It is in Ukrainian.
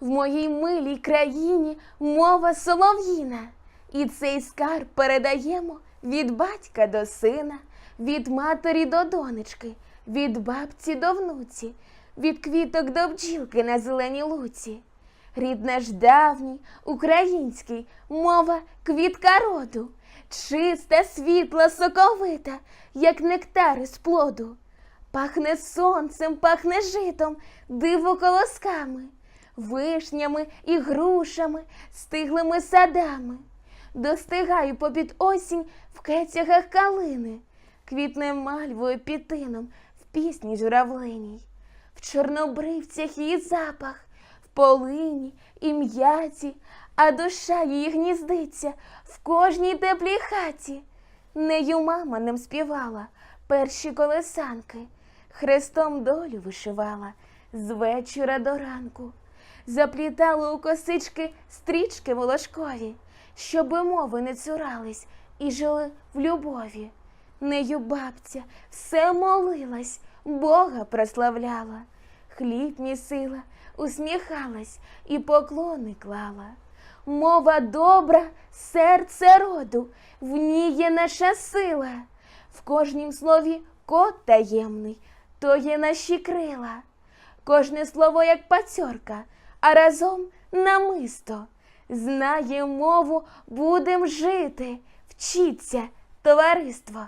В моїй милій країні мова солов'їна, і цей скарб передаємо від батька до сина, від матері до донечки, від бабці до внуці, від квіток до бджілки на зеленій луці. Рід наш давній, український, мова квітка роду, чиста, світла, соковита, як нектар із плоду. Пахне сонцем, пахне житом, диво колосками, вишнями і грушами, стиглими садами. Достигаю попід осінь в кецягах калини, квітне мальвою пітином в пісні журавлиній, в чорнобривцях її запах, в полині і м'яті, а душа її гніздиться в кожній теплій хаті. Нею мама нам співала перші колесанки, хрестом долю вишивала з вечора до ранку, заплітала у косички стрічки волошкові, щоби мови не цурались і жили в любові. Нею бабця все молилась, Бога прославляла, хліб місила, усміхалась і поклони клала. Мова добра, серце роду, в ній є наша сила, в кожнім слові кот таємний, то є наші крила. Кожне слово, як пацьорка, а разом намисто. Знає мову, будем жити, вчіться, товариство.